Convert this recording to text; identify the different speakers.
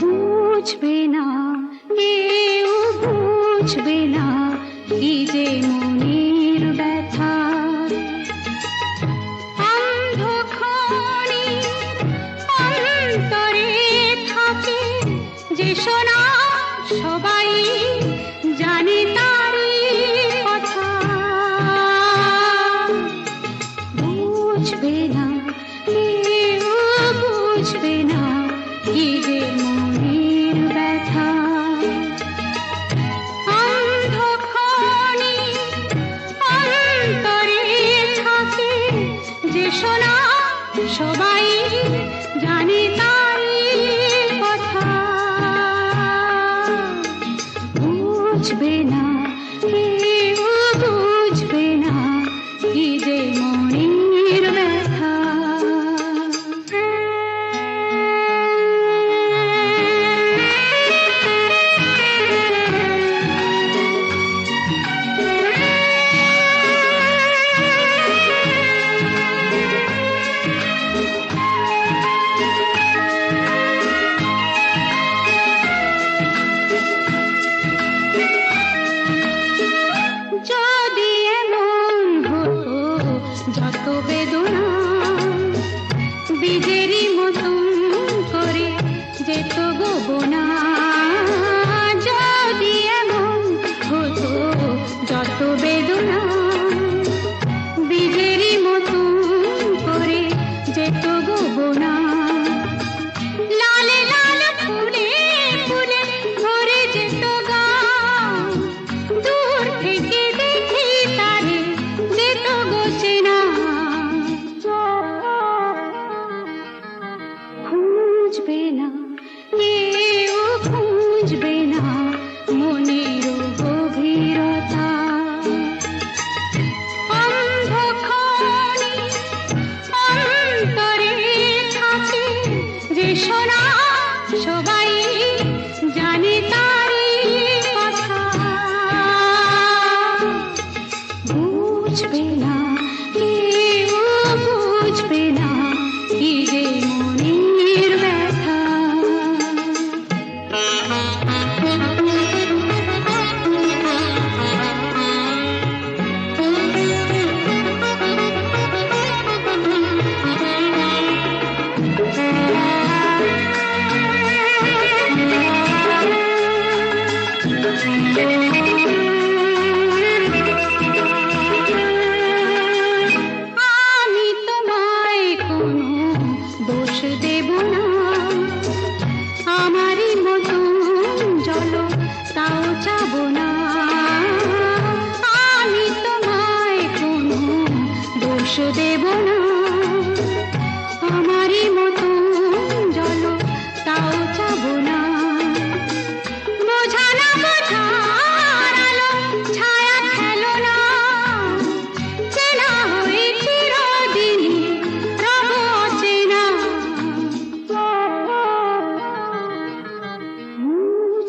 Speaker 1: বুঝবে না, কেউ বুঝবে না কি যে মনের ব্যথা। অন্ধক্ষণে অন্তরে থাকে যে শোনা সবাই জানে তারি কথা। বুঝবে না, কেউ বুঝবে না শোনা সবাই জানে তারি কথা। বুঝবে না কেউ বুঝবে না কি যে মনের ব্যথা। মতন করে যেত গোবনা বুঝবে না কেউ বুঝবে না কি যে মনের ব্যথা আমি দেব না। আমারই মতন জল তাও চাব না। আমি তোমায় কোনো দোষ দেব না।